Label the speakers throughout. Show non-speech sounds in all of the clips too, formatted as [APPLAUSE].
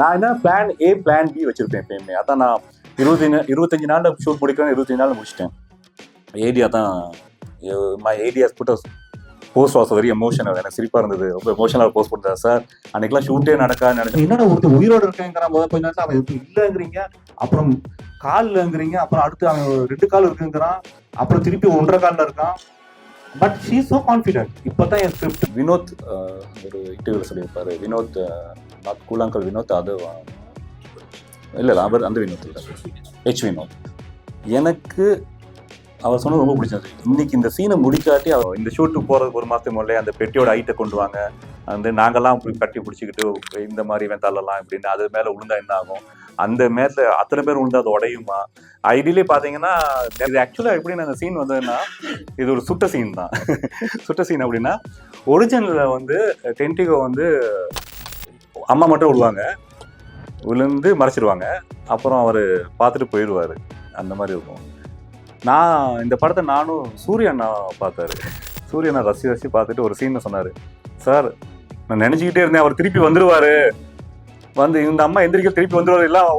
Speaker 1: நான் என்ன plan A plan B வச்சிருப்பேன் எப்பயுமே. அதான் நான் இருபத்தி இருபத்தஞ்சு நாள்ல ஷூட் முடிக்கிறேன் இருபத்தஞ்சு நாள்ல முடிச்சிட்டேன். ஏடியா தான் my ideas put post was very emotional எனக்கு சிரிப்பா இருந்தது. ரொம்ப எமோஷனல் போஸ்ட் பண்ணுறா சார் அன்னைக்கெல்லாம் ஷூட்டே நடக்காது நினைச்சேன். என்னடா ஒருத்தர் உயிரோட இருக்கேங்கிற போது கொஞ்ச நேரத்தில் அவன் இல்லைங்கிறீங்க. அப்புறம் கால்லங்கிறீங்க அப்புறம் அடுத்து அவன் ரெண்டு கால் இருக்குங்கிறான். அப்புறம் திருப்பி ஒன்றரை காலில் இருக்கான். பட் ஷீ சோ கான்ஃபிடென்ட் இப்பதான் என் ஸ்கிரிப்ட் வினோத் ஒரு இன்டர்வியூவில் சொல்லியிருப்பாரு. வினோத் நாட் கூலாங்கல் வினோத் அது இல்லை இல்லை அவர் அந்த வினோத் இல்ல ஹெச் வினோத் எனக்கு அவர் சொன்னது ரொம்ப பிடிச்சது. இன்னைக்கு இந்த சீனை முடிக்காட்டி அவர் இந்த ஷூட்டுக்கு போகிறதுக்கு ஒரு மாதத்துக்கு முன்னாடி அந்த பெட்டியோட ஹைட்டை கொண்டு வாங்க. வந்து நாங்கள்லாம் இப்படி கட்டி பிடிச்சிக்கிட்டு இந்த மாதிரி இவன் தள்ளலாம் இப்படின்னு அது மேலே விழுந்தா என்ன ஆகும்? அந்த மேல அத்தனை பேர் விழுந்தா அது உடையுமா? ஐடியிலே பார்த்தீங்கன்னா இது ஆக்சுவலா எப்படின்னு அந்த சீன் வந்ததுன்னா இது ஒரு சுட்ட சீன் தான். [LAUGHS] சுட்ட சீன் அப்படின்னா ஒரிஜினலில் வந்து டென்டிகோ வந்து அம்மா மட்டும் விழுவாங்க விழுந்து மறைச்சிடுவாங்க அப்புறம் அவர் பார்த்துட்டு போயிடுவாரு. அந்த மாதிரி இருக்கும். நான் இந்த படத்தை நானும் சூரிய அண்ணா பார்த்தாரு. சூரியண்ணா ரசி ரசி பார்த்துட்டு ஒரு சீன் சொன்னார். சார் நான் நினச்சிக்கிட்டே இருந்தேன். அவர் திருப்பி வந்துடுவார் வந்து இந்த அம்மா எந்திரிக்க திருப்பி வந்துடுவார் எல்லாம்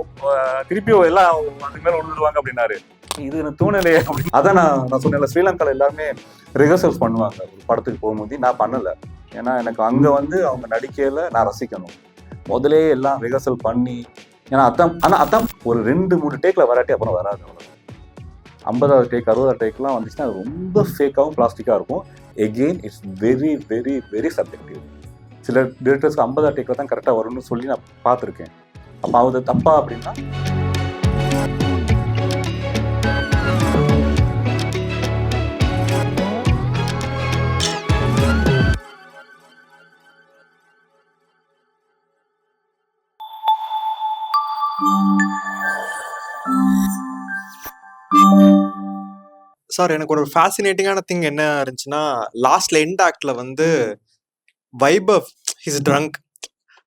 Speaker 1: திருப்பி எல்லாம் அதுக்கு மேலே விழுந்துருவாங்க அப்படின்னாரு. இது எனக்கு தோணலையே அப்படின்னு. அதான் நான் நான் சொன்னேன் ஸ்ரீலங்காவில் எல்லாருமே ரிஹர்சல்ஸ் பண்ணுவாங்க. ஒரு படத்துக்கு போகும்போது. நான் பண்ணலை. ஏன்னா எனக்கு அங்கே வந்து அவங்க நடிக்கையில் நான் ரசிக்கணும். முதலே எல்லாம் ரிஹர்சல் பண்ணி ஏன்னா அதான் ஆனால் அதான் ஒரு ரெண்டு மூணு டேக்கில் வராட்டி அப்புறம் வராது அவ்வளோ ஐம்பதாவது டேக் அறுபதாவது டேக்லாம் வந்துச்சுன்னா அது ரொம்ப ஃபேக்காகவும் பிளாஸ்டிக்காக இருக்கும். Again it's very very very subjective சில டிரெக்டர்ஸ்க்கு ஐம்பதாவது டேக்கில் தான் கரெக்டாக வரும்னு சொல்லி நான் பார்த்துருக்கேன். அப்போ அது தப்பா அப்படின்னா
Speaker 2: சார் எனக்கு ஒரு ஃபேசினேட்டிங்கான திங் என்ன இருந்துச்சுன்னா லாஸ்ட்ல எண்ட் ஆக்ட்ல வந்து வைபவ் ஹிஸ் ட்ரங்க்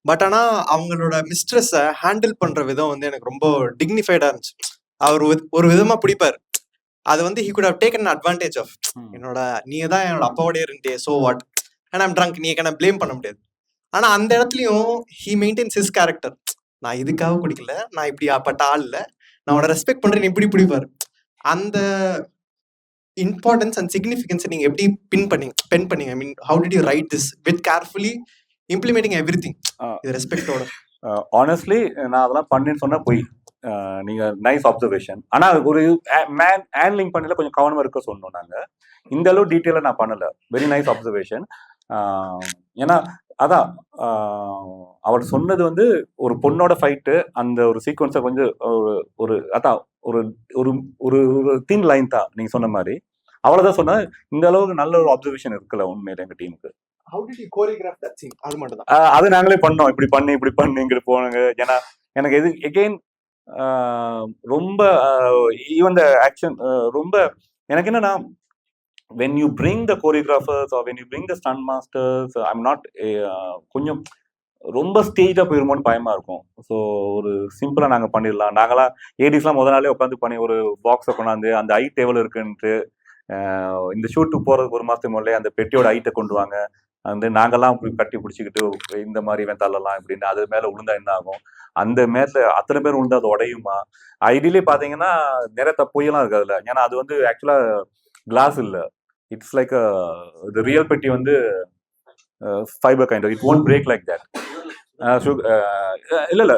Speaker 2: பட் ஆனா அவங்களோட மிஸ்ட்ரஸை ஹேண்டில் பண்ற விதம் வந்து எனக்கு ரொம்ப டிக்னிஃபைடா இருந்துச்சு. அவர் ஒரு- விதமா பிடிப்பார். அது வந்து he could have taken advantage of என்னோட நீ தான் என்னோட அப்பாவோடய இருந்துட்டே so what and I'm drunk நீ என்ன ப்ளேம் பண்ண முடியாது. ஆனா அந்த இடத்துலயும் ஹி மெயின்டைன்ஸ் ஹிஸ் கேரக்டர் நான் இதுக்காக குடிக்கல நான் இப்படி அப்பட்ட ஆள் இல்ல. நான் உன ரெஸ்பெக்ட் பண்றேன் இப்படி பிடிப்பாரு. அந்த இம்பார்ட்டன்ஸ் அண்ட் சிக்னிஃபிகன்ஸ் நீங்க எப்படி பின் பண்ணீங்க பென் பண்ணீங்க? I mean how did you write this with carefully implementing everything. இது ரெஸ்பெக்டோட
Speaker 1: ஆனஸ்ட்லி நான் அதெல்லாம் பண்ணேன்னு சொன்னா போய் அஹ், நீங்க நைஸ் அப்சர்வேஷன் ஆனா ஒரு மேன் ஹேண்ட்லிங் பண்ணல கொஞ்சம் கவனமா இருக்க சொன்னோம் நாங்க. இந்த அளவு டீட்டெயிலாக நான் பண்ணல. வெரி நைஸ் அப்சர்வேஷன் ஏன்னா அதான் அவர் சொன்னது வந்து ஒரு பொண்ணோட ஃபைட்டு அந்த ஒரு சீக்வன்ஸை கொஞ்சம் ஒரு ஒரு அதான் ஒரு ஒரு ஒரு ஒரு தின் லைன் தான் நீங்க சொன்ன மாதிரி. அவ்வளவுதான் சொன்னா இந்த அளவுக்கு நல்ல ஒரு அப்சர்வேஷன் இருக்குல்ல உண்மையில எங்க டீமுக்கு
Speaker 2: அது
Speaker 1: நாங்களே பண்ணோம். இப்படி பண்ணு இப்படி பண்ணு இங்கிட்டு போனுங்க. ஏன்னா எனக்கு எது எகெயின் ரொம்ப ஈவன் த ஆக்ஷன் ரொம்ப எனக்கு என்னன்னா when you bring the choreographers when you bring the stunt masters I'm not கொஞ்சம் ரொம்ப ஸ்டேஜாக போயிருமோன்னு பயமாக இருக்கும். ஸோ ஒரு சிம்பிளாக நாங்கள் பண்ணிடலாம். நாங்களாம் ஏடிஸ்லாம் முதல் நாளே உட்காந்து பண்ணி ஒரு பாக்ஸை கொண்டாந்து அந்த ஐ எவ்வளோ இருக்குன்ட்டு இந்த ஷூட்டுக்கு போகிறதுக்கு ஒரு மாதத்துக்கு முதல்ல அந்த பெட்டியோட ஹைட்டை கொண்டு வாங்க. வந்து நாங்கெல்லாம் இப்படி கட்டி பிடிச்சிக்கிட்டு இந்த மாதிரி இவன் தள்ளலாம் இப்படின்னு அது மேலே விழுந்தா என்ன ஆகும்? அந்த மேல அத்தனை பேர் விழுந்தா அது உடையுமா? ஐடியிலே பார்த்தீங்கன்னா நிறைய தப்பொய்யெல்லாம் இருக்கு ஏன்னா அது வந்து ஆக்சுவலாக கிளாஸ் இல்லை. இட்ஸ் லைக் ரியல் பெட்டி வந்து fiber kind it won't break like that இல்ல இல்ல.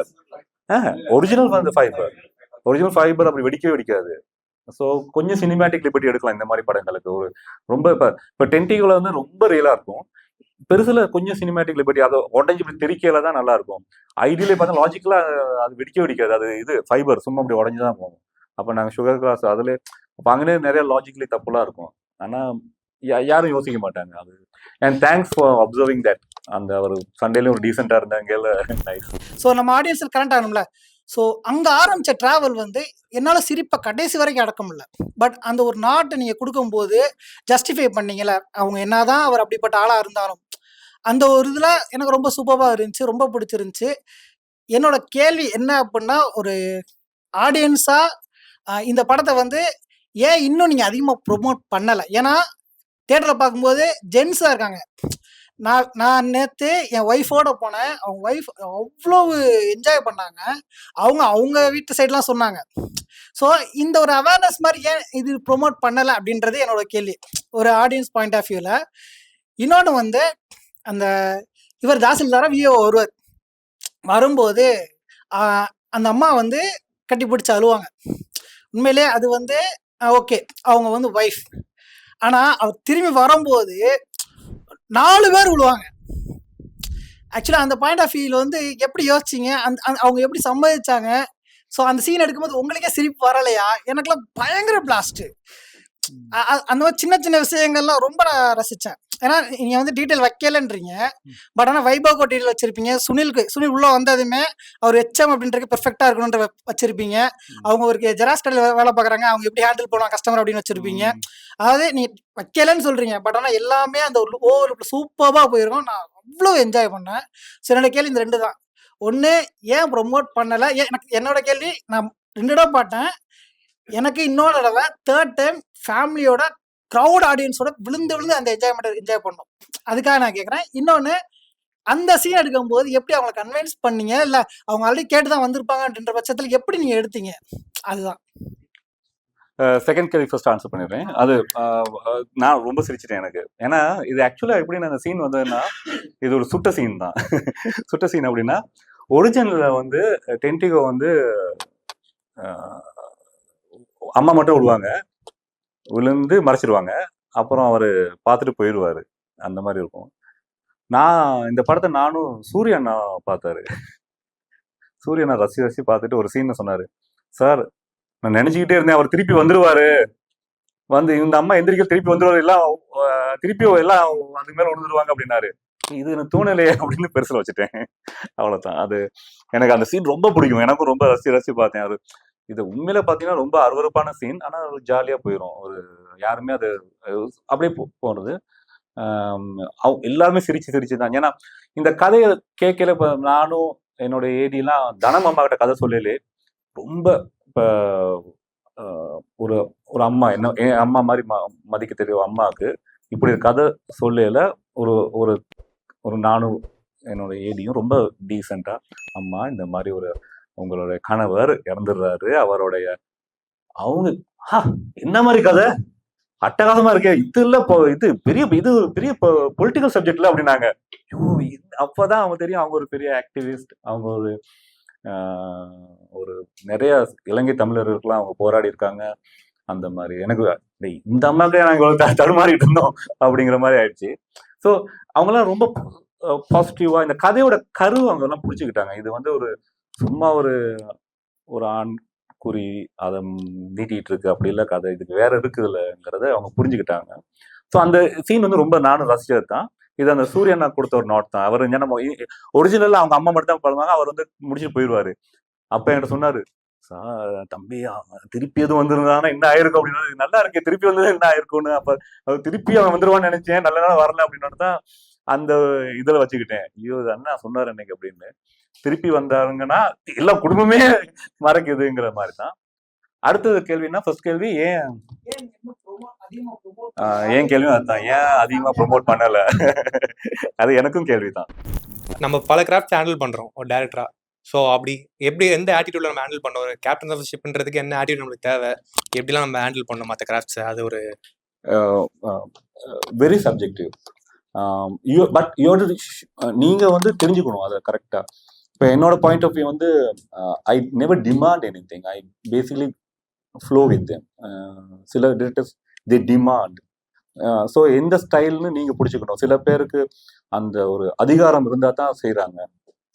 Speaker 1: ஒரிஜினல் வந்து ஃபைபர் ஒரிஜினல் ஃபைபர் அப்படி வெடிக்கவே வெடிக்காது. ஸோ கொஞ்சம் சினிமேட்டிக் லிபர்ட்டி எடுக்கலாம் இந்த மாதிரி படங்களுக்கு. ஒரு ரொம்ப இப்போ இப்போ டென்டிகுல வந்து ரொம்ப ரியலாக இருக்கும். பெருசில் கொஞ்சம் சினிமேட்டிக் லிபர்ட்டி அதை உடஞ்சி இப்படி தெரிக்கையில தான் நல்லா இருக்கும். ஐடியிலே பார்த்தா லாஜிக்கலாக அது வெடிக்க வெடிக்காது. அது இது ஃபைபர் சும்மா அப்படி உடஞ்சி தான் போகும். அப்போ நாங்கள் சுகர் கிளாஸ் அதில் அப்போ அங்கே நிறைய லாஜிக்கலி தப்புலாம் இருக்கும். ஆனால் யா- யாரும் யோசிக்க மாட்டாங்க. அது and thanks for observing that அந்த ஒரு சண்டேலயும் ஒரு டீசெண்டாக இருந்தாங்க. நைஸ்
Speaker 3: ஸோ நம்ம ஆடியன்ஸில் கனெக்ட் ஆகணும்ல ஸோ அங்கே ஆரம்பித்த ட்ராவல் வந்து என்னால் சிரிப்பை கடைசி வரைக்கும் அடக்க முடியல. பட் அந்த ஒரு நாட்டை நீங்கள் கொடுக்கும்போது ஜஸ்டிஃபை பண்ணீங்கல்ல அவங்க என்னதான் அவர் அப்படிப்பட்ட ஆளாக இருந்தாலும். அந்த ஒரு இதில் எனக்கு ரொம்ப சூப்பராக இருந்துச்சு ரொம்ப பிடிச்சிருந்துச்சு. என்னோட கேள்வி என்ன அப்படின்னா ஒரு ஆடியன்ஸாக இந்த படத்தை வந்து ஏன் இன்னும் நீங்கள் அதிகமாக ப்ரொமோட் பண்ணலை? ஏன்னா தேட்டரில் பார்க்கும்போது ஜென்ஸாக இருக்காங்க. நான் நான் நேற்று என் ஒய்ஃபோட போனேன். அவங்க ஒய்ஃப் அவ்வளோ என்ஜாய் பண்ணாங்க. அவங்க அவங்க வீட்டு சைட்லாம் சொன்னாங்க. ஸோ இந்த ஒரு அவேர்னஸ் மாதிரி ஏன் இது ப்ரொமோட் பண்ணலை அப்படின்றது என்னோட கேள்வி. ஒரு ஆடியன்ஸ் பாயிண்ட் ஆஃப் வியூவில் இன்னொன்று வந்து அந்த இவர் தாசில்தாரா விஓ வருவார் வரும்போது அந்த அம்மா வந்து கட்டி பிடிச்சி அழுவாங்க. உண்மையிலே அது வந்து ஓகே. அவங்க வந்து ஒய்ஃப் ஆனால் அவர் திரும்பி வரும்போது நாலு பேர் விழுவாங்க ஆக்சுவலாக அந்த பாயிண்ட் ஆஃப் வியூவில் வந்து எப்படி யோசிச்சிங்க? அந்த அந்த- அவங்க எப்படி சம்மதிச்சாங்க? ஸோ அந்த சீன் எடுக்கும்போது உங்களுக்கே சிரிப்பு வரலையா? எனக்குலாம் பயங்கர பிளாஸ்ட்டு அந்த மாதிரி சின்ன சின்ன விஷயங்கள்லாம் ரொம்ப நான் ரசித்தேன் ஏன்னா நீங்கள் வந்து டீட்டெயில் வைக்கலன்றீங்க. பட் ஆனால் வைபவ் டீட்டெயில் வச்சிருப்பீங்க. சுனிலுக்கு சுனில் உள்ளே வந்ததுமே அவர் ஹெச்எம் அப்படின்றது பெர்ஃபெக்டாக இருக்கணுன்ற வ- வச்சிருப்பீங்க. அவங்க ஒரு ஜெராஸ் கடையில் வேலை பார்க்குறாங்க. அவங்க எப்படி ஹேண்டில் பண்ணுவாங்க கஸ்டமர் அப்படின்னு வச்சிருப்பீங்க. அதாவது நீ வைக்கலன்னு சொல்றீங்க. பட் ஆனால் எல்லாமே அந்த ஓவர் சூப்பராக போயிருக்கும். நான் அவ்வளோ என்ஜாய் பண்ணேன். சரி என்னோட கேள்வி இந்த ரெண்டு தான். ஒன்று ஏன் ப்ரொமோட் பண்ணலை? ஏன் எனக்கு என்னோட கேள்வி நான் ரெண்டு இடம் பார்த்தேன் எனக்கு இன்னொரு தடவை தேர்ட் டைம் ஃபேமிலியோட க்ரௌட் ஆடியன்ஸோட விழுந்து விழுந்து அந்த என்ஜாய்மெண்ட் என்ஜாய் பண்ணணும். அதுக்காக நான் கேட்குறேன் இன்னொன்று அந்த சீன் எடுக்கும்போது எப்படி அவங்களை கன்வின்ஸ் பண்ணீங்க? இல்லை அவங்க ஆல்ரெடி கேட்டு தான் வந்திருப்பாங்கன்ற பட்சத்தில் எப்படி நீங்கள் எடுத்தீங்க? அதுதான்.
Speaker 1: செகண்ட் கேள்வி ஃபர்ஸ்ட் ஆன்சர் பண்ணிடுறேன். அது நான் ரொம்ப சிரிச்சிட்டேன் எனக்கு. ஏன்னா இது ஆக்சுவலாக எப்படின்னா அந்த சீன் வந்ததுன்னா இது ஒரு சுட்ட சீன் தான். சுட்ட சீன் அப்படின்னா ஒரிஜினலில் வந்து டென்டிகோ வந்து அம்மா மட்டும் விடுவாங்க விழுந்து மறைச்சிடுவாங்க அப்புறம் அவர் பார்த்துட்டு போயிடுவார் அந்த மாதிரி இருக்கும். நான் இந்த படத்தை நானும் சூரிய அண்ணா பார்த்தாரு. சூரிய அண்ணா ரசி ரசி பார்த்துட்டு ஒரு சீனை சொன்னார். சார் நான் நினச்சிக்கிட்டே இருந்தேன். அவர் திருப்பி வந்துடுவாரு வந்து இந்த அம்மா எந்திரிக்க திருப்பி வந்துடுவார் எல்லாம் திருப்பி எல்லாம் அதுக்கு மேலே விழுந்துருவாங்க அப்படின்னாரு. இது எனக்கு தோணலையே அப்படின்னு பெருசில் வச்சுட்டேன். அவ்வளோதான் அது எனக்கு அந்த சீன் ரொம்ப பிடிக்கும். எனக்கும் ரொம்ப ரசி ரசி பார்த்தேன். அது இது உண்மையில பார்த்தீங்கன்னா ரொம்ப அருவருப்பான சீன் ஆனால் ஒரு ஜாலியாக போயிடும் ஒரு யாருமே அது அப்படியே போ- போனது எல்லாருமே சிரிச்சு சிரிச்சு தான். ஏன்னா இந்த கதையை கேட்கல இப்போ நானும் என்னோட ஏடிலாம் தனம் அம்மா கிட்ட கதை சொல்லலே. ரொம்ப இப்போ ஒரு ஒரு அம்மா என்ன என் அம்மா மாதிரி ம- மதிக்க தெரியும் அம்மாவுக்கு இப்படி கதை சொல்லல. ஒரு ஒரு ஒரு நானும் என்னோட ஏடியும் ரொம்ப டீசெண்டாக அம்மா இந்த மாதிரி ஒரு உங்களுடைய கணவர் இறந்துடுறாரு. அவருடைய அவங்க "ஹா, என்ன மாதிரி கதை? அட்டகாசமா இருக்கே. இது இல்ல இப்போ இது பெரிய இது பெரிய பொலிட்டிக்கல் சப்ஜெக்ட்ல அப்படின்னாங்க. ஐயோ அப்பதான் அவங்க தெரியும். அவங்க ஒரு பெரிய ஆக்டிவிஸ்ட் அவங்க ஒரு ஒரு நிறைய இலங்கை தமிழர்களுக்கெல்லாம் அவங்க போராடி இருக்காங்க. அந்த மாதிரி. எனக்கு இந்த அம்மாக்கே நாங்கள் தடுமாறிட்டு இருந்தோம் அப்படிங்கிற மாதிரி ஆயிடுச்சு. ஸோ அவங்கெல்லாம் ரொம்ப பாசிட்டிவா இந்த கதையோட கரு அவங்க எல்லாம் இது வந்து ஒரு சும்மா ஒரு ஒரு ஆண் குறி அதை நீட்டிகிட்டு இருக்கு அப்படி இல்லை கதை இதுக்கு வேற இருக்குதுலங்கிறத அவங்க புரிஞ்சுக்கிட்டாங்க. ஸோ அந்த சீன் வந்து ரொம்ப நானும் ரசிச்சது தான். இது அந்த சூரியனா கொடுத்த ஒரு நோட் தான். அவர் நம்ம ஒரிஜினல்ல அவங்க அம்மா மட்டும் தான் பண்ணுவாங்க அவர் வந்து முடிச்சுட்டு போயிடுவாரு. அப்ப என்கிட்ட சொன்னாரு தம்பி திருப்பி எதுவும் வந்திருந்தானா. என்ன ஆயிருக்கும் அப்படின்னு நல்லா இருக்கு திருப்பி வந்தது என்ன ஆயிருக்கும்னு. அப்ப அவர் திருப்பி அவன் வந்துருவான்னு நினைச்சேன். நல்ல நாள் வரல அப்படின்னு தான் அந்த இதுல வச்சுக்கிட்டேன். ஐயோ அண்ணா சொன்னார் அன்னைக்கு அப்படின்னு. திருப்பி வந்தாருங்கன்னா எல்லா குடும்பமே மறைக்குதுங்கிற மாதிரி தான் அடுத்தது கேள்வின்னா ஃபர்ஸ்ட் கேள்வி ஏன்? ஏன் கேள்வியும் அதுதான். ஏன் அதிகமா ப்ரோமோட் பண்ணல? அது எனக்கும் கேள்விதான்.
Speaker 4: நம்ம பல கிராஃப்ட் ஹேண்டில் பண்றோம் ஒரு டேரக்டரா ஸோ அப்படி எப்படி எந்த ஆட்டிடியூட்ல நம்ம ஹேண்டில் பண்ணோம் ஒரு கேப்டன் ஆஃப் ஷிப்ன்றதுக்கு என்ன ஆட்டிடியூட் நம்மளுக்கு தேவை? எப்படிலாம் நம்ம ஹேண்டில் பண்ணோம் மற்ற கிராஃப்ட்ஸ் அது ஒரு
Speaker 1: வெரி சப்ஜெக்டிவ் பட் யோட நீங்கள் வந்து தெரிஞ்சுக்கணும் அதை கரெக்டாக இப்போ என்னோட பாயிண்ட் ஆஃப் வியூ வந்து I never demand anything I basically flow with them சில டிரெக்டர்ஸ் தி டிமாண்ட் ஸோ எந்த ஸ்டைல்னு நீங்கள் பிடிச்சிக்கணும். சில பேருக்கு அந்த ஒரு அதிகாரம் இருந்தால் தான் செய்கிறாங்க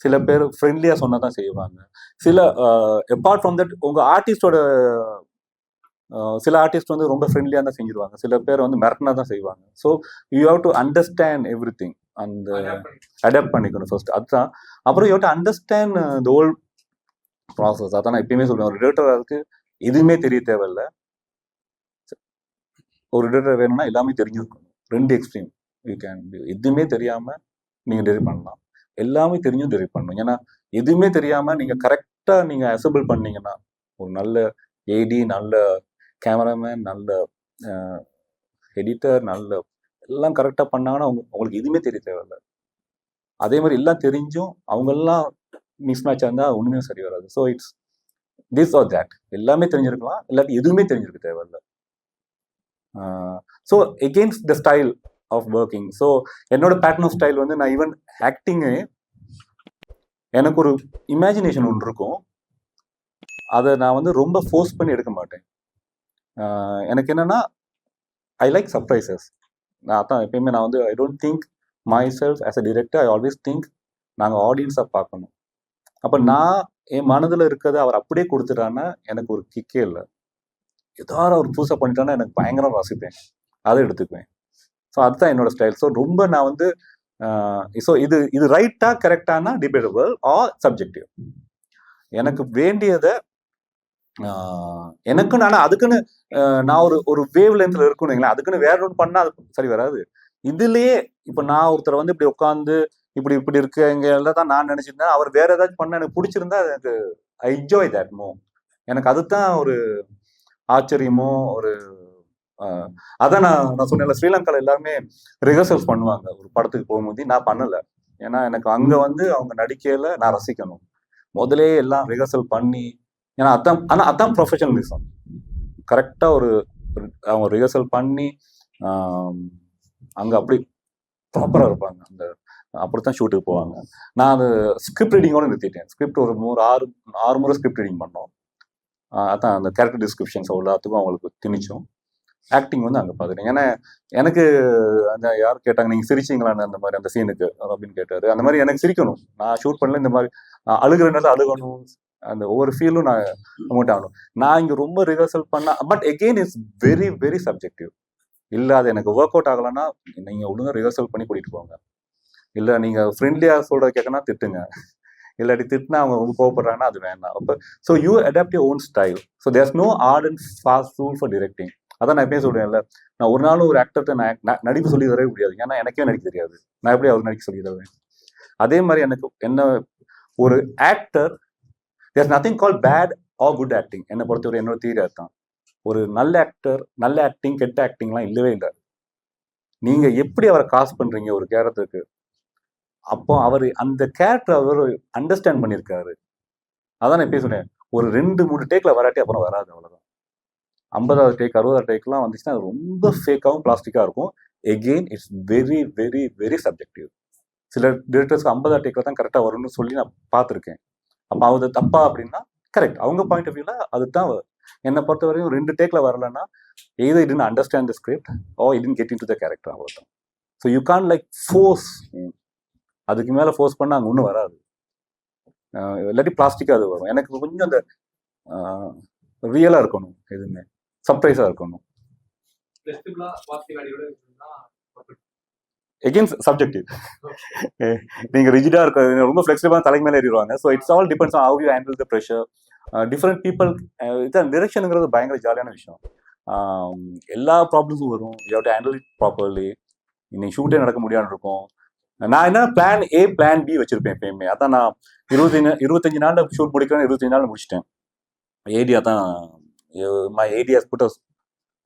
Speaker 1: சில பேர் ஃப்ரெண்ட்லியா சொன்னா தான் செய்வாங்க. சில அப்பார்ட் ஃப்ரம் தட் உங்க ஆர்டிஸ்டோட சில ஆர்டிஸ்ட் வந்து ரொம்ப ஃப்ரெண்ட்லியாக தான் செஞ்சிருவாங்க. சில பேர் வந்து மிரட்டினா தான் செய்வாங்க. So you have to understand everything அந்த அடாப்ட் பண்ணிக்கணும் ஃபர்ஸ்ட் அதுதான். அப்புறம் you have to understand the whole process அதான் நான் எப்பயுமே சொல்லுவேன் ஒரு டிரெக்டருக்கு எதுவுமே தெரிய தேவையில்ல. ஒரு டிரெக்டர் வேணும்னா எல்லாமே தெரிஞ்சிருக்கணும். ரெண்டு எக்ஸ்ட்ரீம் யூ கேன் எதுவுமே தெரியாம நீங்க டெரிட் பண்ணலாம். எல்லாமே தெரிஞ்சும் டெலிட் பண்ணணும். ஏன்னா எதுவுமே தெரியாம நீங்க கரெக்டா நீங்க அசபிள் பண்ணீங்கன்னா ஒரு நல்ல ஏடி நல்ல கேமராமேன் நல்ல எடிட்டர் நல்ல எல்லாம் கரெக்டாக பண்ணாங்கன்னா அவங்க அவங்களுக்கு எதுவுமே தெரிய தேவையில்ல. அதே மாதிரி எல்லாம் தெரிஞ்சும் அவங்கெல்லாம் மிஸ் மேட்சாக இருந்தால் ஒன்றுமே சரி வராது. So it's this or that எல்லாமே தெரிஞ்சிருக்கலாம். இல்லாட்டி எதுவுமே தெரிஞ்சிருக்க தேவையில்ல. So against the style of working so என்னோட பேட்டர்ன் ஆஃப் ஸ்டைல் வந்து நான் ஈவன் ஆக்டிங்கு எனக்கு ஒரு இமேஜினேஷன் ஒன்று இருக்கும். அதை நான் வந்து ரொம்ப ஃபோர்ஸ் பண்ணி எடுக்க மாட்டேன். எனக்கு என்னன்னா ஐ லைக் சர்ப்ரைசஸ் நான் அதான் எப்பயுமே நான் வந்து I don't think myself as a director I always think நாங்கள் ஆடியன்ஸாக பார்க்கணும். அப்போ நான் என் மனதில் இருக்கிறத அவர் அப்படியே கொடுத்துட்டான்னா எனக்கு ஒரு கிக்கே இல்லை. ஏதாவது அவர் புதுசாக பண்ணிட்டான்னா எனக்கு பயங்கரம் ரசிப்பேன். அதை எடுத்துக்குவேன். ஸோ அதுதான் என்னோட ஸ்டைல் ஸோ ரொம்ப நான் வந்து ஸோ இது இது ரைட்டா கரெக்டானா டிபேட்டபிள் ஆர் சப்ஜெக்டிவ் எனக்கு வேண்டியதை எனக்குன்னு ஆனால் அதுக்குன்னு நான் ஒரு ஒரு வேவ் லென்த்ல இருக்கணும் வைங்களேன். அதுக்குன்னு வேற ஒன்று பண்ணால் அது சரி வராது. இதுலயே இப்போ நான் ஒருத்தரை வந்து இப்படி உட்காந்து இப்படி இப்படி இருக்குங்க தான் நான் நினைச்சிருந்தேன். அவர் வேற ஏதாச்சும் பண்ண எனக்கு பிடிச்சிருந்தா எனக்கு ஐ என்ஜாய் தட் மோ எனக்கு அதுதான் ஒரு ஆச்சரியமோ ஒரு அதான் நான் நான் சொன்னேன்ல ஸ்ரீலங்கால எல்லாருமே ரிஹர்சல்ஸ் பண்ணுவாங்க. ஒரு படத்துக்கு போகும்போது நான் பண்ணல. ஏன்னா எனக்கு அங்க வந்து அவங்க நடிக்கையில நான் ரசிக்கணும். முதலே எல்லாம் ரிஹர்சல் பண்ணி ஏன்னா அதான் ஆனா அதான் ப்ரொஃபஷனலிசம் கரெக்டா ஒரு ஒரு- அவங்க ரிஹர்சல் பண்ணி அங்க அப்படி ப்ராப்பரா இருப்பாங்க. அந்த அப்படித்தான் ஷூட்டுக்கு போவாங்க. நான் அது ஸ்கிரிப்ட் ரீடிங்கோட நிறுத்திட்டேன். ஸ்கிரிப்ட் ஒரு மூணு ஆறு ஆறு முறை ஸ்கிரிப்ட் ரீடிங் பண்ணோம். அதான் அந்த கேரக்டர் டிஸ்கிரிப்ஷன்ஸ் எல்லாத்துக்கும் அவங்களுக்கு திணிச்சோம். ஆக்டிங் வந்து அங்கே பார்க்குறீங்க ஏன்னா எனக்கு அந்த யார் கேட்டாங்க நீங்கள் சிரிச்சிங்களான்னு? அந்த மாதிரி அந்த சீனுக்கு அப்படின்னு கேட்டார். அந்த மாதிரி எனக்கு சிரிக்கணும். நான் ஷூட் பண்ணல இந்த மாதிரி ஆஹ் அழுகுற அழுகணும். அந்த ஒவ்வொரு ஃபீலும் நான் அமௌண்ட் ஆகணும். நான் இங்கே ரொம்ப ரிஹர்சல் பண்ண but again is very very subjective இல்லை அது எனக்கு ஒர்க் அவுட் ஆகலைன்னா நீங்கள் ஒழுங்காக ரிஹர்சல் பண்ணி கூட்டிகிட்டு போங்க. இல்லை நீங்கள் ஃப்ரெண்ட்லியாக சொல்கிறத கேட்கனா திட்டுங்க. இல்லாட்டி திட்டினா அவங்க ரொம்ப கோவப்படுறாங்கன்னா அது வேண்டாம். அப்போ so you adapt you own style so there's no art and fast rule for directing அதான் நான் எப்பயும் சொல்றேன்ல. நான் ஒரு நாளும் ஒரு ஆக்டர்கிட்ட நான் நடிப்பு சொல்லி தரவே முடியாது. ஏன்னா எனக்கே நடிக்க தெரியாது. நான் எப்படி அவர் நடிக்க சொல்லி தருவேன்? அதே மாதிரி எனக்கு என்ன ஒரு actor there nothing call bad or good acting என்னை பொறுத்தவரை என்னோட தீர தான் ஒரு நல்ல ஆக்டர் நல்ல ஆக்டிங் கெட்ட ஆக்டிங்லாம் இல்லவே இல்லை. நீங்க எப்படி அவரை காசு பண்றீங்க ஒரு கேரக்டருக்கு? அப்போ அவர் அந்த கேரக்டர் அவர் அண்டர்ஸ்டாண்ட் பண்ணியிருக்காரு. அதான் நான் பேசுனேன் ஒரு ரெண்டு மூணு டேக்கில் வராட்டி அப்புறம் வராது அவ்வளோதான் ஐம்பதாவது டேக் அறுபதாவது டேக்லாம் வந்துச்சுன்னா அது ரொம்ப ஃபேக்காகவும் பிளாஸ்டிக்காக இருக்கும். Again it's very very very subjective சில டிரெக்டர்ஸ்க்கு ஐம்பதாவது டேக்கில் தான் கரெக்டாக வரும்னு சொல்லி நான் பார்த்துருக்கேன். அப்போ அது தப்பா அப்படின்னா கரெக்ட் அவங்க பாயிண்ட் ஆஃப் வியூவில் அதுதான் என்னை பொறுத்த வரையும் ரெண்டு டேக்கில் வரலன்னா either it understand the script or didn't get into the character அவ்வளோதான் so you can like force அதுக்கு மேலே ஃபோர்ஸ் பண்ணால் அங்கே ஒன்றும் வராது. இல்லாட்டி பிளாஸ்டிக்காக அது வரும். எனக்கு கொஞ்சம் அந்த ரியலாக இருக்கணும் எதுவுமே. சர்ப்ரைஸாக இருக்கணும். எகெயின் சப்ஜெக்டிவ் [LAUGHS] நீங்க ரிஜிடா இருக்க ரொம்ப ஃபிளெக்சிபிளாக தலைக்கு மேலே ஏறிடுவாங்க. So it's all depends on how you handle the pressure different people இதான் டிரெக்ஷனுங்கிறது பயங்கர ஜாலியான விஷயம். ஆம், எல்லா ப்ராப்ளம்ஸும் வரும். You have to handle it properly இன்னைக்கு ஷூட்டே நடக்க முடியாமல் இருக்கும். நான் என்ன பிளான் ஏ பிளான் பி வச்சிருப்பேன் எப்பயுமே. அதான் நான் இருபத்தி இருபத்தஞ்சு நாள்ல ஷூட் முடிக்கிறேன் இருபத்தஞ்சு நாள் முடிச்சிட்டேன். ஏடியா தான் my ideas put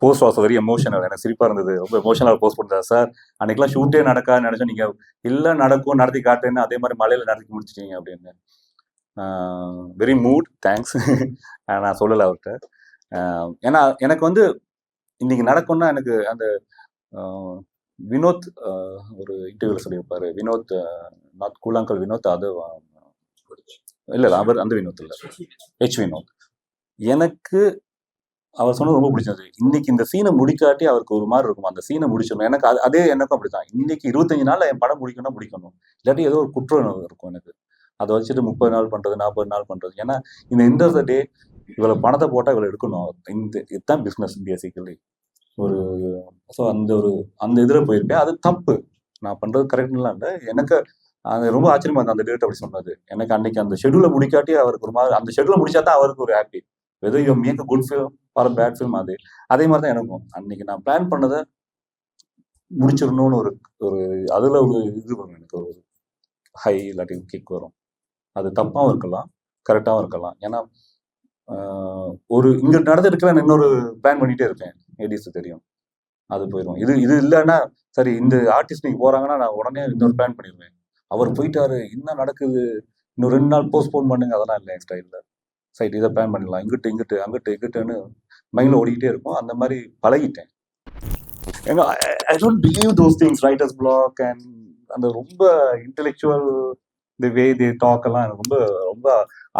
Speaker 1: post was very emotional எனக்கு சிரிப்பா இருந்தது. ரொம்ப எமோஷனல் போஸ்ட் பண்ணுறாரு சார் அன்னைக்கெல்லாம் ஷூட்டே நடக்காது நினைச்சோம் நீங்க இல்ல நடக்கும் நடத்தி காட்டுன்னு அதே மாதிரி மலையில நடத்தி முடிச்சிட்டீங்க அப்படின்னு. வெரி மூட் தேங்க்ஸ் நான் சொல்லலை அவர்கிட்ட. ஏன்னா எனக்கு வந்து இன்னைக்கு நடக்கும்னா எனக்கு அந்த வினோத் ஒரு இன்டர்வியூல சொல்லியிருப்பாரு. வினோத் நாட் கூலாங்கல் வினோத் அது இல்ல அவர் அந்த வினோத் இல்ல. ஹெச் வினோத் எனக்கு அவர் சொன்னது ரொம்ப பிடிச்சது. இன்னைக்கு இந்த சீனை முடிக்காட்டி அவருக்கு ஒரு மாதிரி இருக்கும். அந்த சீனை முடிச்சிடணும். எனக்கு அது அதே எனக்கும் அப்படிதான் இன்னைக்கு இருபத்தஞ்சு நாள்ல என் படம் முடிக்கணும் முடிக்கணும். இல்லாட்டி ஏதோ ஒரு குற்ற இருக்கும் எனக்கு. அதை வச்சுட்டு முப்பது நாள் பண்றது நாற்பது நாள் பண்றது. ஏன்னா இந்த எண்ட் ஆஃப் த டே இவ்வளவு பணத்தை போட்டா இவ்வளவு எடுக்கணும். இந்த இதுதான் பிஸ்னஸ் பேசிக்கலி ஒரு ஸோ அந்த ஒரு அந்த இதில் போயிருக்கேன் அது தப்பு. நான் பண்றது கரெக்ட்லாம் இல்லை. எனக்கு அது ரொம்ப ஆச்சரியமா இருந்தது. அந்த டேட் அப்படி சொன்னது. எனக்கு அன்னைக்கு அந்த ஷெடியூலை முடிக்காட்டி அவருக்கு ஒரு மாதிரி அந்த ஷெடியூலை முடிச்சா தான் அவருக்கு ஒரு happy whether you make good film for bad film அது. அதே மாதிரி தான் எனக்கும். அன்னைக்கு நான் பிளான் பண்ணதை முடிச்சிடணும்னு ஒரு ஒரு அதில் ஒரு இது வரும் எனக்கு. ஒரு ஹை இல்லாட்டி கிக் வரும். அது தப்பாகவும் இருக்கலாம் கரெக்டாகவும் இருக்கலாம். ஏன்னா ஒரு இங்கே நடந்துருக்கிற இன்னொரு பிளான் பண்ணிகிட்டே இருப்பேன் லேடிஸு தெரியும். அது போயிடும் இது இது இல்லைன்னா சரி இந்த ஆர்டிஸ்ட் நீங்கள் போகிறாங்கன்னா நான் உடனே இன்னொரு பிளான் பண்ணிடுவேன் அவர் போயிட்டாரு என்ன நடக்குது? இன்னும் ரெண்டு நாள் போஸ்ட்போன் பண்ணுங்க அதெல்லாம் இல்லை என் ஸ்டைலில் சைட் இதை பிளான் பண்ணிடலாம். இங்கிட்டு இங்கிட்டு அங்கிட்டு இங்கிட்டுன்னு மைண்டில் ஓடிக்கிட்டே இருக்கும். அந்த மாதிரி பழகிட்டேன். ஏங்க I don't believe those things writer's block and அந்த ரொம்ப இன்டெலெக்சுவல் இந்த வே தி டாக் எல்லாம் எனக்கு ரொம்ப ரொம்ப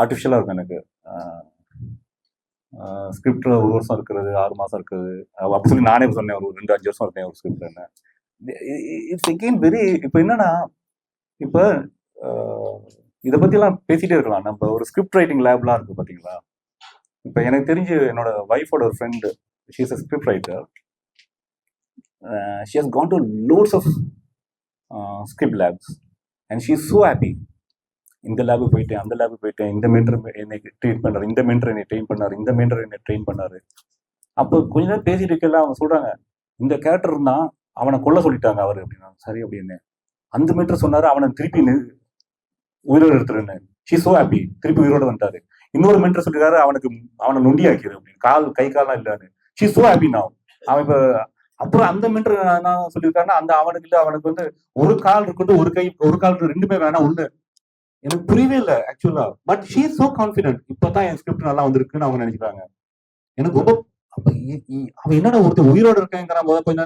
Speaker 1: ஆர்டிஃபிஷியலாக இருக்கும் எனக்கு. ஸ்கிரிப்டில் ஒரு வருஷம் இருக்கிறது ஆறு மாதம் இருக்கிறது. அப்படி சொல்லி நானே சொன்னேன் ஒரு ரெண்டு அஞ்சு வருஷம் இருக்கேன் ஒரு ஸ்கிரிப்டில் என்ன. இட்ஸ் எகெயின் வெரி இப்போ என்னன்னா இப்போ இதை பற்றிலாம் பேசிகிட்டே இருக்கலாம். நம்ம ஒரு ஸ்கிரிப்ட் ரைட்டிங் லேப்லாம் இருக்குது பார்த்தீங்களா இப்போ எனக்கு தெரிஞ்சு என்னோட ஒய்ஃபோட ஒரு friend she's a script writer she has gone to lots of script labs and she is so happy இந்த லேபு போயிட்டேன் அந்த லேபு போயிட்டேன் இந்த மென்டர் என்னை ட்ரீட் பண்ணாரு இந்த மென்டர் என்னை ட்ரெயின் பண்ணாரு இந்த மென்டர் என்னை ட்ரெயின் பண்ணாரு. அப்போ கொஞ்ச நேரம் பேசிட்டு இருக்கல அவங்க சொல்கிறாங்க இந்த கேரக்டர் இருந்தான் அவனை கொல்ல சொல்லிட்டாங்க அவர் அப்படின்னா. சரி அப்படின்னு. அந்த மென்டர் சொன்னார் அவனை திருப்பி உயிரோடு எடுத்துருன்னு. ஷீ சோ ஹாப்பி திருப்பி உயிரோட வந்துட்டாரு. இன்னொரு மென்டர் சொல்லிருக்காரு அவனுக்கு அவனை நொண்டி ஆக்கிரு அப்படின்னு. கால் கை கால்லாம் இல்லைன்னு ஷீ சோ ஹாப்பி நான் அவன் இப்ப அப்புறம் அந்த மென்டர் நான் சொல்லியிருக்காருன்னா அந்த அவனுக்கு இல்ல அவனுக்கு வந்து ஒரு கால் இருக்கட்டும் ஒரு கை ஒரு கால் ரெண்டு ரெண்டுமே வேணாம் ஒண்ணு. எனக்கு புரியவே இல்லை ஆக்சுவலா பட் ஷீ சோ கான்பிடென்ட் இப்பதான் என் ஸ்கிரிப்ட் நல்லா வந்திருக்குன்னு அவங்க நினைக்கிறாங்க. எனக்கு ரொம்ப அப்ப அவன் என்னடா ஒருத்தர் உயிரோட இருக்கேங்கிற போது கொஞ்ச